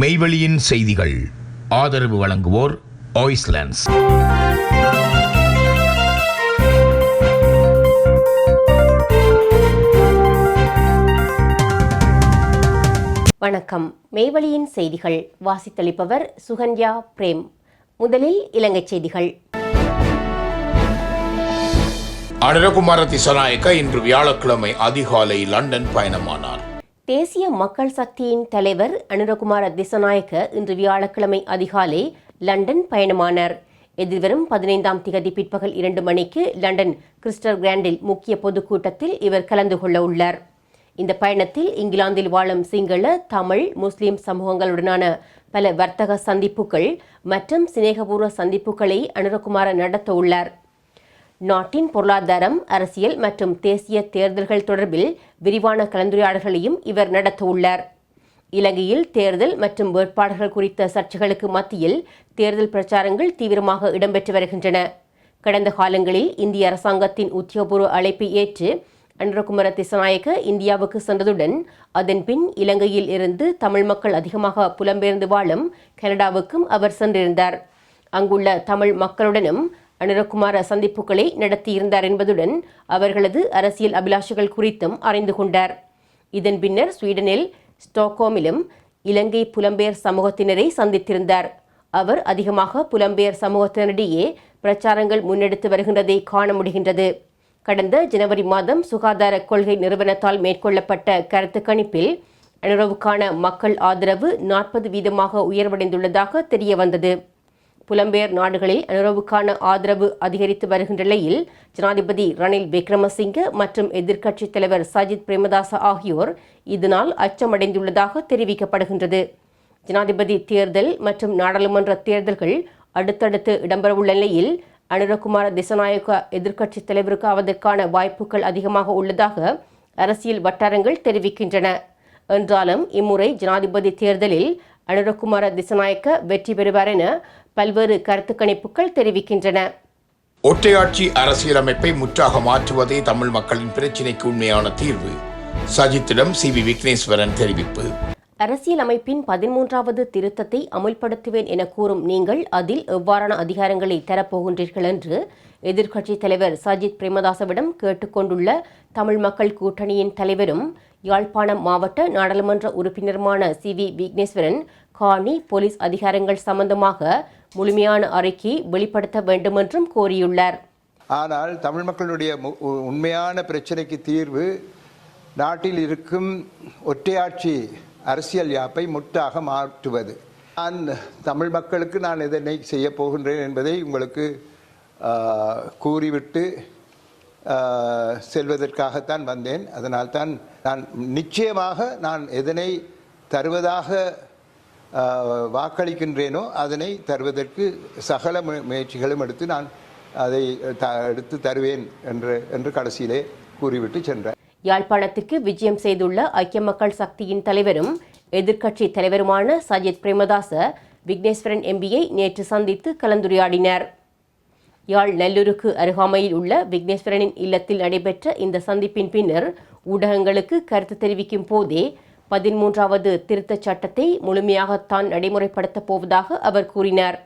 மெய்வெளியின் செய்திகள். ஆதரவு வழங்குவோர் ஆய்ஸ்லாண்ட்ஸ் வணக்கம். மெய்வழியின் செய்திகள். வாசித்தளிப்பவர் சுகன்யா பிரேம். முதலில் இலங்கைச் செய்திகள். அனுரகுமார திசநாயக்க இன்று வியாழக்கிழமை அதிகாலை லண்டன் பயணமானார். தேசிய மக்கள் சக்தியின் தலைவர் அனுரகுமார திசநாயக்க இன்று வியாழக்கிழமை அதிகாலை லண்டன் பயணமானார். எதிர்வரும் பதினைந்தாம் திகதி பிற்பகல் இரண்டு மணிக்கு லண்டன் கிறிஸ்டர் கிராண்டில் முக்கிய பொதுக்கூட்டத்தில் இவர் கலந்து கொள்ள உள்ளார். இந்த பயணத்தில் இங்கிலாந்தில் வாழும் சிங்கள தமிழ் முஸ்லிம் சமூகங்களுடனான பல வர்த்தக சந்திப்புகள் மற்றும் சிநேகபூர்வ சந்திப்புகளை அனுரகுமார நடத்த உள்ளார். நாட்டின் பொருளாதாரம் அரசியல் மற்றும் தேசிய தேர்தல்கள் தொடர்பில் விரிவான கலந்துரையாடல்களையும் இவர் நடத்தவுள்ளார். இலங்கையில் தேர்தல் மற்றும் வேட்பாளர்கள் குறித்த சர்ச்சைகளுக்கு மத்தியில் தேர்தல் பிரச்சாரங்கள் தீவிரமாக இடம்பெற்று வருகின்றன. கடந்த காலங்களில் இந்திய அரசாங்கத்தின் உத்தியோகபூர்வ அழைப்பை ஏற்று அனுரகுமார திசநாயக்க இந்தியாவுக்கு சென்றதுடன் அதன்பின் இலங்கையில் இருந்து தமிழ் மக்கள் அதிகமாக புலம்பெயர்ந்து வாழும் கனடாவுக்கும் அவர் சென்றிருந்தார். அங்குள்ள தமிழ் மக்களுடனும் அனுரகுமார சந்திப்புகளை நடத்தியிருந்தார் என்பதுடன் அவர்களது அரசியல் அபிலாஷைகள் குறித்தும் அறிந்து கொண்டார். இதன் பின்னர் ஸ்வீடனில் ஸ்டாக்ஹோமிலும் இலங்கை புலம்பெயர் சமூகத்தினரை சந்தித்திருந்தார். அவர் அதிகமாக புலம்பெயர் சமூகத்தினரிடையே பிரச்சாரங்கள் முன்னெடுத்து வருகின்றதை காண முடிகின்றது. கடந்த ஜனவரி மாதம் சுகாதார கொள்கை நிறுவனத்தால் மேற்கொள்ளப்பட்ட கருத்து கணிப்பில் அனுரவுக்கான மக்கள் ஆதரவு நாற்பது வீதமாக உயர்வடைந்துள்ளதாக தெரிய வந்தது புலம்பெயர் நாடுகளில் அனுரவுக்கான ஆதரவு அதிகரித்து வருகின்ற நிலையில் ஜனாதிபதி ரணில் விக்ரமசிங்க மற்றும் எதிர்க்கட்சித் தலைவர் சஜித் பிரேமதாச ஆகியோர் இதனால் அச்சமடைந்துள்ளதாக தெரிவிக்கப்படுகின்றது. ஜனாதிபதி தேர்தல் மற்றும் நாடாளுமன்ற தேர்தல்கள் அடுத்தடுத்து இடம்பெறவுள்ள நிலையில் அனுரகுமார திசநாயக்க எதிர்க்கட்சித் தலைவருக்கு ஆவதற்கான வாய்ப்புகள் அதிகமாக உள்ளதாக அரசியல் வட்டாரங்கள் தெரிவிக்கின்றன. என்றாலும் இம்முறை ஜனாதிபதி தேர்தலில் அனுரகுமார திசநாயக்க வெற்றி பெறுவார் என பல்வேறு கருத்து கணிப்புகள் தெரிவிக்கின்றன. ஒற்றையாட்சி அரசியலமைப்பை முற்றாக மாற்றுவதே தமிழ் மக்களின் பிரச்சினைக்கு உண்மையான தீர்வு. சஜித்திடம் சி வி விக்னேஸ்வரன் தெரிவிப்பு. அரசியல் அமைப்பின் பதிமூன்றாவது திருத்தத்தை அமுல்படுத்துவேன் என கூறும் நீங்கள் அதில் எவ்வாறான அதிகாரங்களை தரப்போகின்றீர்கள் என்று எதிர்க்கட்சித் தலைவர் சஜித் பிரேமதாசவிடம் கேட்டுக்கொண்டுள்ள தமிழ் மக்கள் கூட்டணியின் தலைவரும் யாழ்ப்பாணம் மாவட்ட நாடாளுமன்ற உறுப்பினருமான சி வி விக்னேஸ்வரன் காணி போலீஸ் அதிகாரங்கள் சம்பந்தமாக முழுமையான அறிக்கை வெளிப்படுத்த வேண்டுமென்றும் கோரியுள்ளார். ஆனால் தமிழ் மக்களுடைய மு- உண்மையான பிரச்சனைக்கு தீர்வு நாட்டில் இருக்கும் ஒற்றையாட்சி அரசியல் யாப்பை முட்டாக மாற்றுவது. நான் தமிழ் மக்களுக்கு நான் இதனை செய்ய போகின்றேன் என்பதை உங்களுக்கு கூறிவிட்டு செல்வதற்காகத்தான் வந்தேன். அதனால்தான் நான் நிச்சயமாக நான் எதனை தருவதாக வாக்களிக்கின்றேனோ அதனை தருவதற்கு சகல முயற்சிகளும் எடுத்து நான் அதை த எடுத்து தருவேன் என்று என்று கடைசியிலே கூறிவிட்டு சென்றேன். யாழ்ப்பாணத்திற்கு விஜயம் செய்துள்ள ஐக்கிய மக்கள் சக்தியின் தலைவரும் எதிர்க்கட்சி தலைவருமான சஜித் பிரேமதாச விக்னேஸ்வரன் எம்பியை நேற்று சந்தித்து கலந்துரையாடினார். யாழ் நல்லூருக்கு அருகாமையில் உள்ள விக்னேஸ்வரனின் இல்லத்தில் நடைபெற்ற இந்த சந்திப்பின் பின்னர் ஊடகங்களுக்கு கருத்து தெரிவிக்கும் போதே பதிமூன்றாவது திருத்தச் சட்டத்தை முழுமையாகத்தான் நடைமுறைப்படுத்தப் போவதாக அவர் கூறினார்.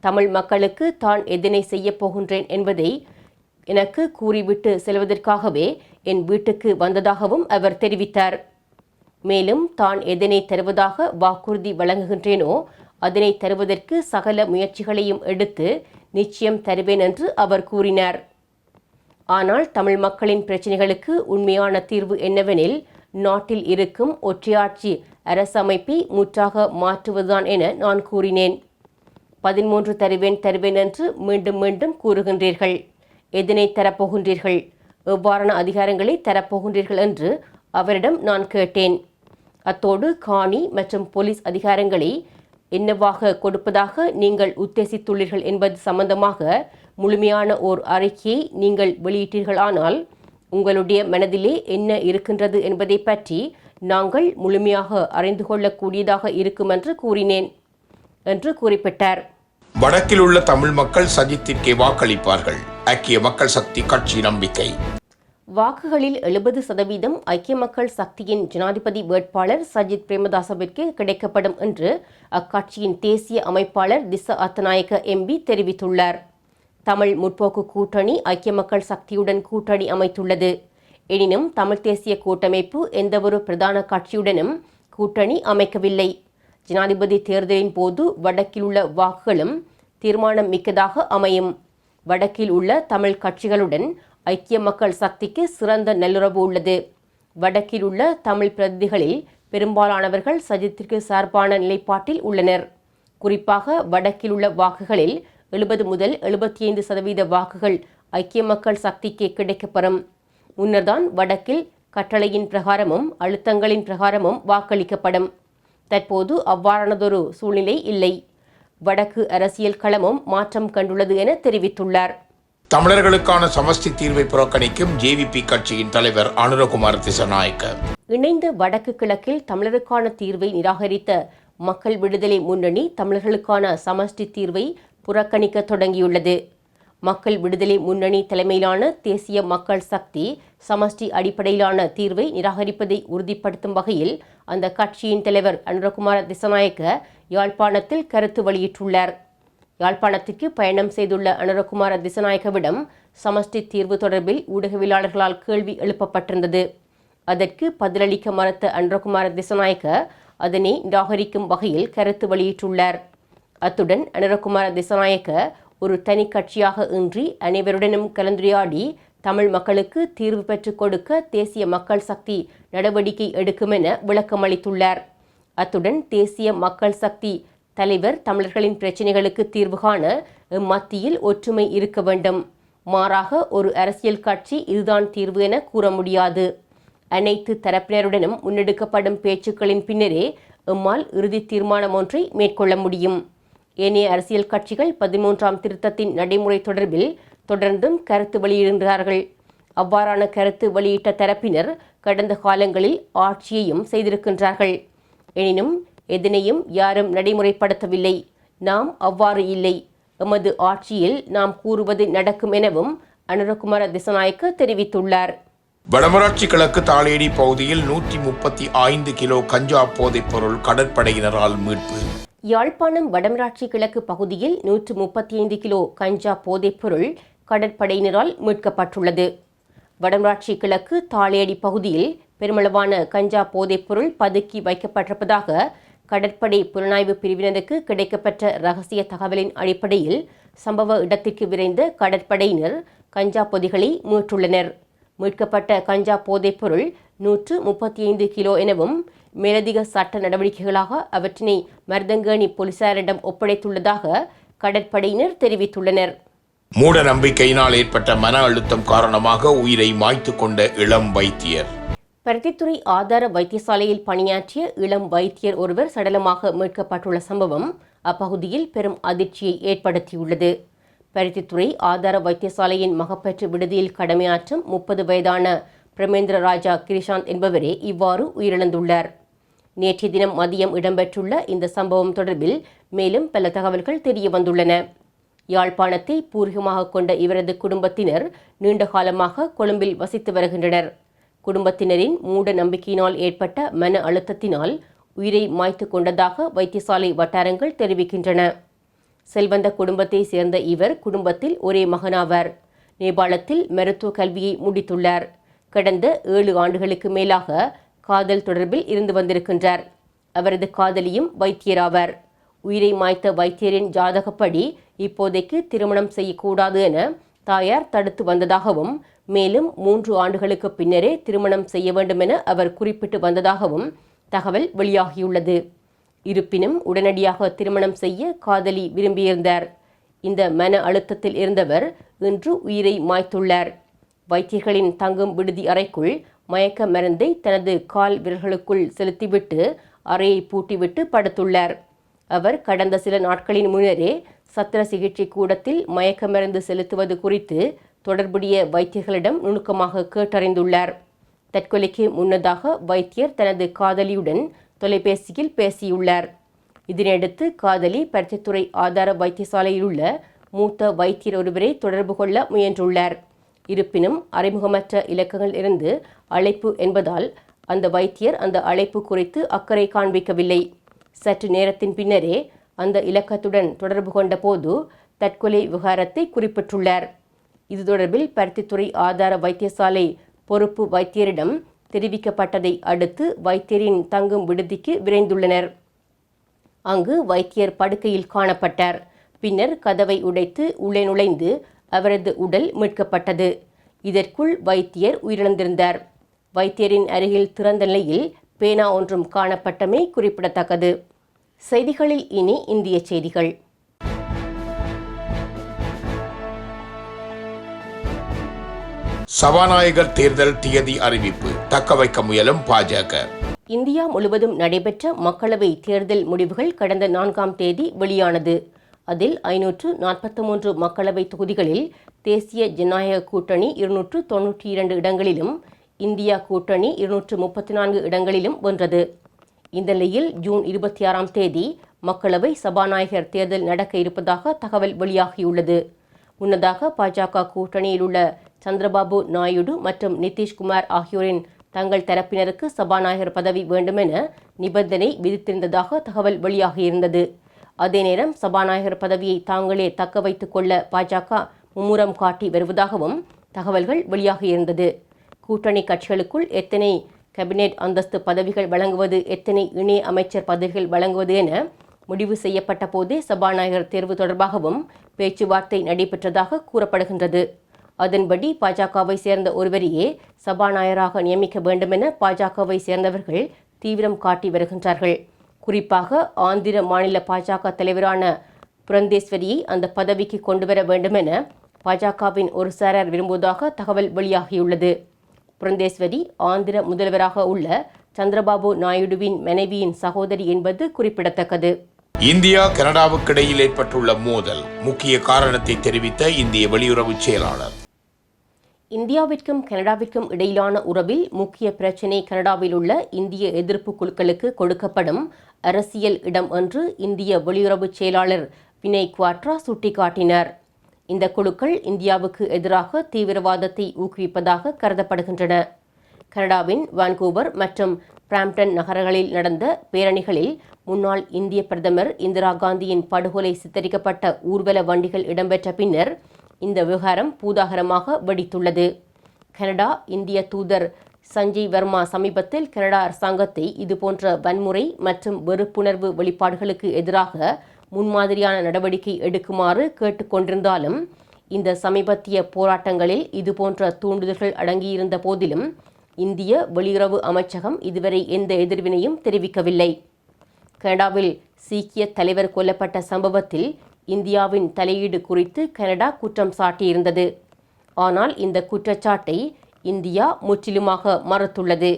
தமிழ் மக்களுக்கு தான் எதனை செய்யப் போகின்றேன் என்பதை எனக்கு கூறிவிட்டு செல்வதற்காகவே என் வீட்டுக்கு வந்ததாகவும் அவர் தெரிவித்தார். மேலும் தான் எதனை தருவதாக வாக்குறுதி வழங்குகின்றேனோ அதனை தருவதற்கு சகல முயற்சிகளையும் எடுத்து நிச்சயம் தருவேன் என்று அவர் கூறினார். ஆனால் தமிழ் மக்களின் பிரச்சினைகளுக்கு உண்மையான தீர்வு என்னவெனில் நாட்டில் இருக்கும் ஒற்றையாட்சி அரசமைப்பை முற்றாக மாற்றுவதுதான் என நான் கூறினேன். பதிமூன்று தருவேன் தருவேன் என்று மீண்டும் மீண்டும் கூறுகின்றீர்கள். எதனை தரப்போகின்றீர்கள்? எவ்வாறான அதிகாரங்களை தரப்போகின்றீர்கள் என்று அவரிடம் நான் கேட்டேன். அத்தோடு காணி மற்றும் போலீஸ் அதிகாரங்களை என்னவாக கொடுப்பதாக நீங்கள் உத்தேசித்துள்ளீர்கள் என்பது சம்பந்தமாக முழுமையான ஓர் அறிக்கையை நீங்கள் வெளியிட்டீர்களானால் உங்களுடைய மனதிலே என்ன இருக்கின்றது என்பதை பற்றி நாங்கள் முழுமையாக அறிந்து கொள்ளக்கூடியதாக இருக்கும் என்று கூறினேன் என்று குறிப்பிட்டார். வடக்கில் உள்ள தமிழ் மக்கள் சஜித்திற்கே வாக்களிப்பார்கள். ஐக்கிய மக்கள் சக்தி கட்சி நம்பிக்கை. வாக்குகளில் எழுபது சதவீதம் ஐக்கிய மக்கள் சக்தியின் ஜனாதிபதி வேட்பாளர் சஜித் பிரேமதாசவிற்கு கிடைக்கப்படும் என்று அக்கட்சியின் தேசிய அமைப்பாளர் திச அத்தநாயக்க எம்பி தெரிவித்துள்ளார். தமிழ் முற்போக்கு கூட்டணி ஐக்கிய மக்கள் சக்தியுடன் கூட்டணி அமைத்துள்ளது. எனினும் தமிழ் தேசிய கூட்டமைப்பு எந்தவொரு பிரதான கட்சியுடனும் கூட்டணி அமைக்கவில்லை. ஜனாதிபதி தேர்தலின் போது வடக்கில் உள்ள வாக்குகளும் தீர்மானம் மிக்கதாக அமையும். வடக்கில் உள்ள தமிழ் கட்சிகளுடன் ஐக்கிய மக்கள் சக்திக்கு சிறந்த நல்லுறவு உள்ளது. வடக்கில் உள்ள தமிழ் பிரதிகளில் பெரும்பாலானவர்கள் சஜித்திற்கு சார்பான நிலைப்பாட்டில் உள்ளனர். குறிப்பாக வடக்கில் உள்ள வாக்குகளில் எழுபது முதல் எழுபத்தி ஐந்து சதவீத வாக்குகள் ஐக்கிய மக்கள் சக்திக்கு கிடைக்கப்பெறும். முன்னர்தான் வடக்கில் கட்டளையின் பிரகாரமும் அழுத்தங்களின் பிரகாரமும் வாக்களிக்கப்படும். தற்போது அவ்வாறானதொரு சூழ்நிலை இல்லை. வடக்கு அரசியல் களமும் மாற்றம் கண்டுள்ளது என தெரிவித்துள்ளார். தமிழர்களுக்கான சமஷ்டி தீர்வை புறக்கணிக்கும் ஜேவிபி கட்சியின் தலைவர் அனுரகுமார் திசநாயக்க. இணைந்த வடக்கு கிழக்கில் தமிழருக்கான தீர்வை நிராகரித்த மக்கள் விடுதலை முன்னணி தமிழர்களுக்கான சமஷ்டி தீர்வை புறக்கணிக்க தொடங்கியுள்ளது. மக்கள் விடுதலை முன்னணி தலைமையிலான தேசிய மக்கள் சக்தி சமஷ்டி அடிப்படையிலான தீர்வை நிராகரிப்பதை உறுதிப்படுத்தும் வகையில் அந்த கட்சியின் தலைவர் அனுரகுமார திசநாயக்க யாழ்ப்பாணத்தில் கருத்து வெளியிட்டுள்ளார். யாழ்ப்பாணத்திற்கு பயணம் செய்துள்ள அனுரகுமார திசநாயக்கவிடம் சமஷ்டி தீர்வு தொடர்பில் ஊடகவியலாளர்களால் கேள்வி எழுப்பப்பட்டிருந்தது. அதற்கு பதிலளிக்க மறுத்த அனுரகுமார திசநாயக்க அதனை நிராகரிக்கும் வகையில் கருத்து வெளியிட்டுள்ளார். அத்துடன் அனுரகுமார திசநாயக்க ஒரு தனி கட்சியாக இன்றி அனைவருடனும் கலந்துரையாடி தமிழ் மக்களுக்கு தீர்வு பெற்றுக் கொடுக்க தேசிய மக்கள் சக்தி நடவடிக்கை எடுக்கும் என விளக்கமளித்துள்ளார். அத்துடன் தேசிய மக்கள் சக்தி தலைவர் தமிழர்களின் பிரச்சினைகளுக்கு தீர்வு காண மத்தியில் ஒற்றுமை இருக்க வேண்டும். மாறாக ஒரு அரசியல் கட்சி இதுதான் தீர்வு என கூற முடியாது. அனைத்து தரப்பினருடனும் முன்னெடுக்கப்படும் பேச்சுக்களின் பின்னரே எம்மால் இறுதி தீர்மானம் ஒன்றை மேற்கொள்ள முடியும். ஏனைய அரசியல் கட்சிகள் பதிமூன்றாம் திருத்தத்தின் நடைமுறை தொடர்பில் தொடர்ந்தும் கருத்து வெளியிடுகிறார்கள். அவ்வாறான கருத்து வெளியிட்ட தரப்பினர் கடந்த காலங்களில் ஆட்சியையும் செய்திருக்கின்றார்கள். எனினும் எதனையும் யாரும் நடைமுறைப்படுத்தவில்லை. நாம் அவ்வாறு இல்லை. எமது ஆட்சியில் நாம் கூறுவது நடக்கும் எனவும் அனுரகுமார திசநாயக்க தெரிவித்துள்ளார். வடமராட்சி கிழக்கு தாளேடி பகுதியில் நூற்றி முப்பத்தி ஐந்து கிலோ கஞ்சா போதைப் பொருள் கடற்படையினரால் மீட்பு. யாழ்ப்பாணம் வடமராட்சி கிழக்கு பகுதியில் நூற்று முப்பத்தி ஐந்து கிலோ கஞ்சா போதைப்பொருள் கடற்படையினரால் மீட்கப்பட்டுள்ளது. வடமராட்சி கிழக்கு தாளேடி பகுதியில் பெருமளவான கஞ்சா போதைப்பொருள் பதுக்கி வைக்கப்பட்டிருப்பதாக கடற்படை புலனாய்வு பிரிவினருக்கு கிடைக்கப்பெற்ற ரகசிய தகவலின் அடிப்படையில் சம்பவ இடத்திற்கு விரைந்த கடற்படையினர் கஞ்சா பொதிகளை மீட்டுள்ளனர். மீட்கப்பட்ட கஞ்சா போதைப்பொருள் நூற்று முப்பத்தி ஐந்து கிலோ எனவும் மேலதிக சட்ட நடவடிக்கைகளாக அவற்றினை மருதங்கேணி போலீசாரிடம் ஒப்படைத்துள்ளதாக கடற்படையினர் தெரிவித்துள்ளனர். மூட நம்பிக்கையினால் ஏற்பட்ட மன அழுத்தம் காரணமாக உயிரை மாய்த்து கொண்ட இளம் வைத்தியர். பருத்தித்துறை ஆதார வைத்தியசாலையில் பணியாற்றிய இளம் வைத்தியர் ஒருவர் சடலமாக மீட்கப்பட்டுள்ள சம்பவம் அப்பகுதியில் பெரும் அதிர்ச்சியை ஏற்படுத்தியுள்ளது. பருத்தித்துறை ஆதார வைத்தியசாலையின் மகப்பேற்று விடுதியில் கடமையாற்றும் முப்பது வயதான பிரமேந்திர ராஜா கிரிஷாந்த் என்பவரே இவ்வாறு உயிரிழந்துள்ளார். நேற்றைய தினம் மதியம் இடம்பெற்றுள்ள இந்த சம்பவம் தொடர்பில் மேலும் பல தகவல்கள் தெரிய வந்துள்ளன. யாழ்ப்பாணத்தை பூர்வீகமாக கொண்ட இவரது குடும்பத்தினர் நீண்ட காலமாக கொழும்பில் வசித்து வருகின்றனர். குடும்பத்தினரின் மூட நம்பிக்கையினால் ஏற்பட்ட மன அழுத்தத்தினால் உயிரை மாய்த்து கொண்டதாக வைத்தியசாலை வட்டாரங்கள் தெரிவிக்கின்றன. செல்வந்த குடும்பத்தை சேர்ந்த இவர் குடும்பத்தில் ஒரே மகனாவார். நேபாளத்தில் மருத்துவ கல்வியை முடித்துள்ளார். கடந்த ஏழு ஆண்டுகளுக்கு மேலாக காதல் தொடர்பில் இருந்து வந்திருக்கின்றார். அவரது காதலியும் வைத்தியராவார். உயிரை மாய்த்த வைத்தியரின் ஜாதகப்படி இப்போதைக்கு திருமணம் செய்யக்கூடாது என தாயார் தடுத்து வந்ததாகவும் மேலும் மூன்று ஆண்டுகளுக்கு பின்னரே திருமணம் செய்ய வேண்டும் என அவர் குறிப்பிட்டு வந்ததாகவும் தகவல் வெளியாகியுள்ளது. இருப்பினும் உடனடியாக திருமணம் செய்ய காதலி விரும்பியிருந்தார். இந்த மன அழுத்தத்தில் இருந்தவர் இன்று உயிரை மாய்த்துள்ளார். வைத்தியர்களின் தங்கும் விடுதி அறைக்குள் மயக்க மருந்தை தனது கால் விரல்களுக்குள் செலுத்திவிட்டு அறையை பூட்டிவிட்டு படுத்துள்ளார். அவர் கடந்த சில நாட்களின் முன்னரே சத்திர சிகிச்சை கூடத்தில் மயக்க மருந்து செலுத்துவது குறித்து தொடர்புடைய வைத்தியர்களிடம் நுணுக்கமாக கேட்டறிந்துள்ளார். தற்கொலைக்கு முன்னதாக வைத்தியர் தனது காதலியுடன் தொலைபேசியில் பேசியுள்ளார். இதனையடுத்து காதலி பருத்தித்துறை ஆதார வைத்தியசாலையில் உள்ள மூத்த வைத்தியர் ஒருவரை தொடர்பு கொள்ள முயன்றுள்ளார். இருப்பினும் அறிமுகமற்ற இலக்கங்கள் இருந்து அழைப்பு என்பதால் அந்த வைத்தியர் அந்த அழைப்பு குறித்து அக்கறை காண்பிக்கவில்லை. சற்று நேரத்தின் பின்னரே அந்த இலக்கத்துடன் தொடர்பு கொண்ட போது தற்கொலை விவகாரத்தை குறிப்பிட்டுள்ளார். இது தொடர்பில் பருத்தித்துறை ஆதார வைத்தியசாலை பொறுப்பு வைத்தியரிடம் தெரிவிக்கப்பட்டதை அடுத்து வைத்தியரின் தங்கும் விடுதிக்கு விரைந்துள்ளனர். அங்கு வைத்தியர் படுக்கையில் காணப்பட்டார். பின்னர் கதவை உடைத்து உள்ளே நுழைந்து அவரது உடல் மீட்கப்பட்டது. இதற்குள் வைத்தியர் உயிரிழந்திருந்தார். வைத்தியரின் அருகில் திறந்த நிலையில் பேனா ஒன்றும் காணப்பட்டமை குறிப்பிடத்தக்கது. செய்திகளில் இனி இந்திய செய்திகள். சபாநாயகர் தேர்தல் தியதி அறிவிப்பு. தக்க வைக்க முயலும் பாஜக. இந்தியா முழுவதும் நடைபெற்ற மக்களவை தேர்தல் முடிவுகள் கடந்த நான்காம் தேதி வெளியானது. அதில் ஐநூற்று நாற்பத்தி மூன்று மக்களவை தொகுதிகளில் தேசிய ஜனநாயக கூட்டணி இருநூற்று தொன்னூற்றி இரண்டு இடங்களிலும் இந்தியா கூட்டணி இருநூற்று முப்பத்தி நான்கு இடங்களிலும் வென்றது. இந்த நிலையில் ஜூன் இருபத்தி ஆறாம் தேதி மக்களவை சபாநாயகர் தேர்தல் நடக்க இருப்பதாக தகவல் வெளியாகியுள்ளது. முன்னதாக பாஜக கூட்டணியில் உள்ள சந்திரபாபு நாயுடு மற்றும் நிதிஷ்குமார் ஆகியோரின் தங்கள் தரப்பினருக்கு சபாநாயகர் பதவி வேண்டுமென நிபந்தனை விதித்திருந்ததாக தகவல் வெளியாகியிருந்தது. அதே நேரம் சபாநாயகர் பதவியை தாங்களே தக்க வைத்துக் கொள்ள பாஜக மும்முரம் காட்டி வருவதாகவும் தகவல்கள் வெளியாகியிருந்தது. கூட்டணி கட்சிகளுக்குள் எத்தனை கேபினெட் அந்தஸ்து பதவிகள் வழங்குவது எத்தனை இணை அமைச்சர் பதவிகள் வழங்குவது என முடிவு செய்யப்பட்ட போதே சபாநாயகர் தேர்வு தொடர்பாகவும் பேச்சுவார்த்தை நடைபெற்றதாக கூறப்படுகின்றது. அதன்படி பாஜகவை சேர்ந்த ஒருவரையே சபாநாயகராக நியமிக்க வேண்டுமென பாஜகவை சேர்ந்தவர்கள் தீவிரம் காட்டி வருகின்றார்கள். குறிப்பாக ஆந்திர மாநில பாஜக தலைவரான புரந்தேஸ்வரியை அந்த பதவிக்கு கொண்டுவர வேண்டுமென பாஜகவின் ஒரு சாரார் விரும்புவதாக தகவல் வெளியாகியுள்ளது. புரந்தேஸ்வரி ஆந்திர முதல்வராக உள்ள சந்திரபாபு நாயுடுவின் மனைவியின் சகோதரி என்பது குறிப்பிடத்தக்கது. இந்தியா கனடாவுக்கு இடையில் ஏற்பட்டுள்ள மோதல் முக்கிய காரணத்தை தெரிவித்த இந்திய வெளியுறவு செயலாளர். இந்தியாவிற்கும் கனடாவிற்கும் இடையிலான உறவில் முக்கிய பிரச்சினை கனடாவில் உள்ள இந்திய எதிர்ப்பு குழுக்களுக்கு கொடுக்கப்படும் அரசியல் இடம் என்று இந்திய வெளியுறவு செயலாளர் வினய் குவாட்ரா சுட்டிக்காட்டினார். இந்த குழுக்கள் இந்தியாவுக்கு எதிராக தீவிரவாதத்தை ஊக்குவிப்பதாக கருதப்படுகின்றன. கனடாவின் வான்கூவர் மற்றும் பிராம்டன் நகரங்களில் நடந்த பேரணிகளில் முன்னாள் இந்திய பிரதமர் இந்திரா காந்தியின் படுகொலை சித்தரிக்கப்பட்ட ஊர்வல வண்டிகள் இடம்பெற்ற பின்னர் இந்த விவகாரம் பூதாகரமாக வெடித்துள்ளது. கனடா இந்திய தூதர் சஞ்சய் வர்மா சமீபத்தில் கனடா அரசாங்கத்தை இதுபோன்ற வன்முறை மற்றும் வெறுப்புணர்வு வெளிப்பாடுகளுக்கு எதிராக முன்மாதிரியான நடவடிக்கை எடுக்குமாறு கேட்டுக்கொண்டிருந்தாலும் இந்த சமீபத்திய போராட்டங்களில் இதுபோன்ற தூண்டுதல்கள் அடங்கியிருந்த போதிலும் இந்திய வெளியுறவு அமைச்சகம் இதுவரை எந்த எதிர்வினையும் தெரிவிக்கவில்லை. கனடாவில் சீக்கிய தலைவர் கொல்லப்பட்ட சம்பவத்தில் இந்தியாவின் தலையீடு குறித்து கனடா குற்றம் சாட்டியிருந்தது. ஆனால் இந்த குற்றச்சாட்டை இந்தியா முற்றிலுமாக மறுத்துள்ளது.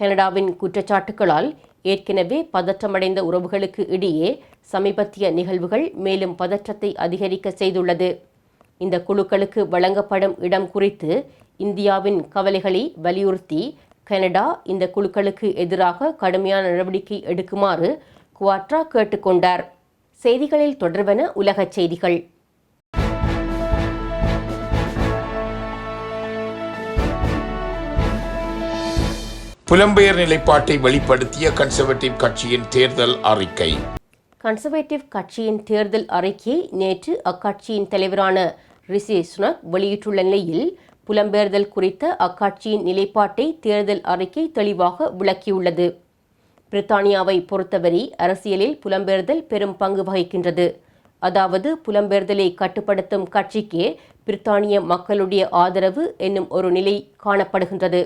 கனடாவின் குற்றச்சாட்டுகளால் ஏற்கனவே பதற்றமடைந்த உறவுகளுக்கு இடையே சமீபத்திய நிகழ்வுகள் மேலும் பதற்றத்தை அதிகரிக்க செய்துள்ளது. இந்த குழுக்களுக்கு வழங்கப்படும் இடம் குறித்து இந்தியாவின் கவலைகளை வலியுறுத்தி கனடா இந்த குழுக்களுக்கு எதிராக கடுமையான நடவடிக்கை எடுக்குமாறு குவாட்ரா கேட்டுக்கொண்டார். செய்திகளில் தொடர்வன உலகச் செய்திகள். புலம்பெயர் நிலைப்பாட்டை வெளிப்படுத்திய கன்சர்வேட்டிவ் கட்சியின் தேர்தல் அறிக்கை. கன்சர்வேட்டிவ் கட்சியின் தேர்தல் அறிக்கையை நேற்று அக்கட்சியின் தலைவரான ரிஷி சுனக் வெளியிட்டுள்ள நிலையில் புலம்பெயர்தல் குறித்த அக்கட்சியின் நிலைப்பாட்டை தேர்தல் அறிக்கை தெளிவாக விளக்கியுள்ளது. பிரித்தானியாவை பொறுத்தவரை அரசியலில் புலம்பெயர்தல் பெரும் பங்கு வகிக்கின்றது. அதாவது புலம்பெயர்தலை கட்டுப்படுத்தும் கட்சிக்கே பிரித்தானிய மக்களுடைய ஆதரவு என்னும் ஒரு நிலை காணப்படுகின்றது.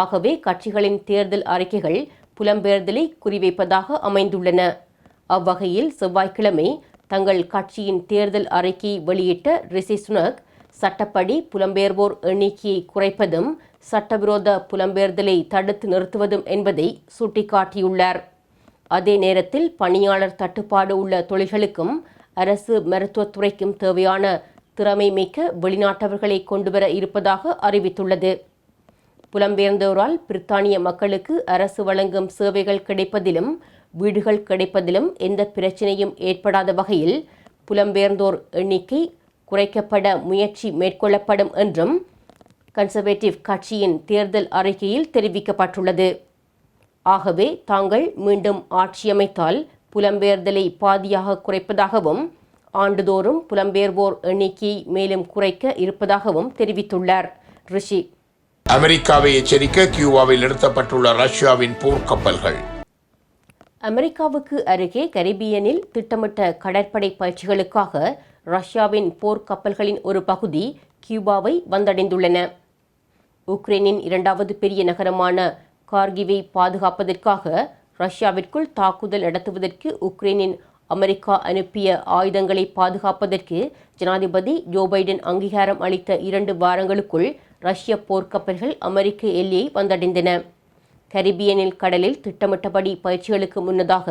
ஆகவே கட்சிகளின் தேர்தல் அறிக்கைகள் புலம்பெயர்தலை குறிவைப்பதாக அமைந்துள்ளன. அவ்வகையில் செவ்வாய்க்கிழமை தங்கள் கட்சியின் தேர்தல் அறிக்கையை வெளியிட்ட ரிஷி சுனக் சட்டப்படி புலம்பெயர்வோர் எண்ணிக்கையை குறைப்பதும் சட்டவிரோத புலம்பெயர்தலை தடுத்து நிறுத்துவதும் என்பதை சுட்டிக்காட்டியுள்ளார். அதே நேரத்தில் பணியாளர் தட்டுப்பாடு உள்ள தொழில்களுக்கும் அரசு மருத்துவத்துறைக்கும் தேவையான திறமை மிக்க வெளிநாட்டவர்களை கொண்டுவர இருப்பதாக அறிவித்துள்ளது. புலம்பெயர்ந்தோரால் பிரித்தானிய மக்களுக்கு அரசு வழங்கும் சேவைகள் கிடைப்பதிலும் வீடுகள் கிடைப்பதிலும் எந்த பிரச்சனையும் ஏற்படாத வகையில் புலம்பெயர்ந்தோர் எண்ணிக்கை குறைக்கப்பட முயற்சி மேற்கொள்ளப்படும் என்றும் கன்சர்வேட்டிவ் கட்சியின் தேர்தல் அறிக்கையில் தெரிவிக்கப்பட்டுள்ளது. ஆகவே தாங்கள் மீண்டும் ஆட்சியமைத்தால் புலம்பெயர்தலை பாதியாக குறைப்பதாகவும் ஆண்டுதோறும் புலம்பெயர்வோர் எண்ணிக்கையை மேலும் குறைக்க இருப்பதாகவும் தெரிவித்துள்ளார். ரிஷி அமெரிக்காவை எச்சரிக்க கியூபாவில் நிறுத்தப்பட்டுள்ள ரஷ்யாவின் போர்க்கப்பல்கள். அமெரிக்காவுக்கு அருகே கரிபியனில் திட்டமிட்ட கடற்படை பயிற்சிகளுக்காக ரஷ்யாவின் போர்க்கப்பல்களின் ஒரு பகுதி கியூபாவை வந்தடைந்துள்ளன. உக்ரைனின் இரண்டாவது பெரிய நகரமான கார்கிவை பாதுகாப்பதற்காக ரஷ்யாவிற்குள் தாக்குதல் நடத்துவதற்கு உக்ரைனின் அமெரிக்கா அனுப்பிய ஆயுதங்களை பாதுகாப்பதற்கு ஜனாதிபதி ஜோ பைடன் அங்கீகாரம் அளித்த இரண்டு வாரங்களுக்குள் ரஷ்ய போர்க்கப்பல்கள் அமெரிக்க எல்லையை வந்தடைந்தன. கரிபியனில் கடலில் திட்டமிட்டபடி பயிற்சிகளுக்கு முன்னதாக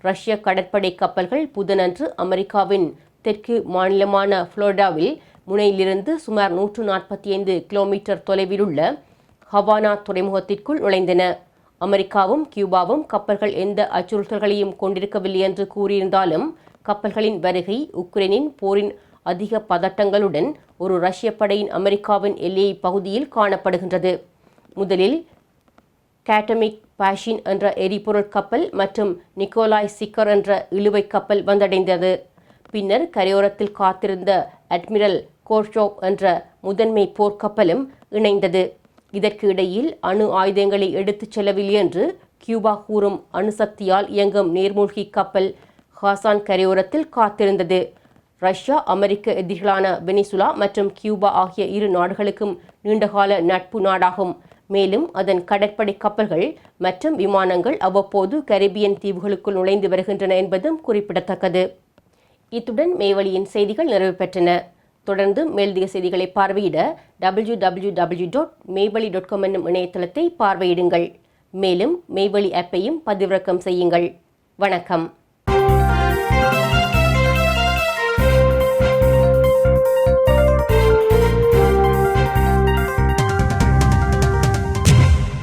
ரஷ்ய கடற்படை கப்பல்கள் புதனன்று அமெரிக்காவின் தெற்கு மாநிலமான புளோரிடாவில் முனையிலிருந்து சுமார் நூற்று நாற்பத்தி ஐந்து கிலோமீட்டர் தொலைவில் உள்ள ஹவானா துறைமுகத்திற்குள் நுழைந்தன. அமெரிக்காவும் கியூபாவும் கப்பல்கள் எந்த அச்சுறுத்தல்களையும் கொண்டிருக்கவில்லை என்று கூறியிருந்தாலும் கப்பல்களின் வருகை உக்ரைனின் போரின் அதிக பதட்டங்களுடன் ஒரு ரஷ்ய படையின் அமெரிக்காவின் எல்லை பகுதியில் காணப்படுகின்றது. முதலில் கேட்டமிக் பாஷின் என்ற எரிபொருள் கப்பல் மற்றும் நிக்கோலாய் சிக்கர் என்ற இழுவை கப்பல் வந்தடைந்தது. பின்னர் கரையோரத்தில் காத்திருந்த அட்மிரல் கோர்ஷோப் என்ற முதன்மை போர்க்கப்பலும் இணைந்தது. இதற்கு இடையில் அணு ஆயுதங்களை எடுத்துச் செல்லவில்லை என்று கியூபா கூறும் அணுசக்தியால் இயங்கும் நீர்மூழ்கி கப்பல் ஹாசான் கரையோரத்தில் காத்திருந்தது. ரஷ்யா அமெரிக்க எதிரிகளான வெனிசுலா மற்றும் கியூபா ஆகிய இரு நாடுகளுக்கும் நீண்டகால நட்பு நாடாகும். மேலும் அதன் கடற்படை கப்பல்கள் மற்றும் விமானங்கள் அவ்வப்போது கரிபியன் தீவுகளுக்குள் நுழைந்து வருகின்றன என்பதும் குறிப்பிடத்தக்கது. இத்துடன் மேவழியின் செய்திகள் நிறைவு பெற்றன. தொடர்ந்து மேல்திய செய்திகளை பார்வையிட டபிள்யூ டபிள்யூ டபிள்யூ டாட் மேவழி டாட் காம் என்னும் இணையதளத்தை பார்வையிடுங்கள். மேலும் மேவழி ஆப்பையும் பதிவிறக்கம் செய்யுங்கள். வணக்கம்.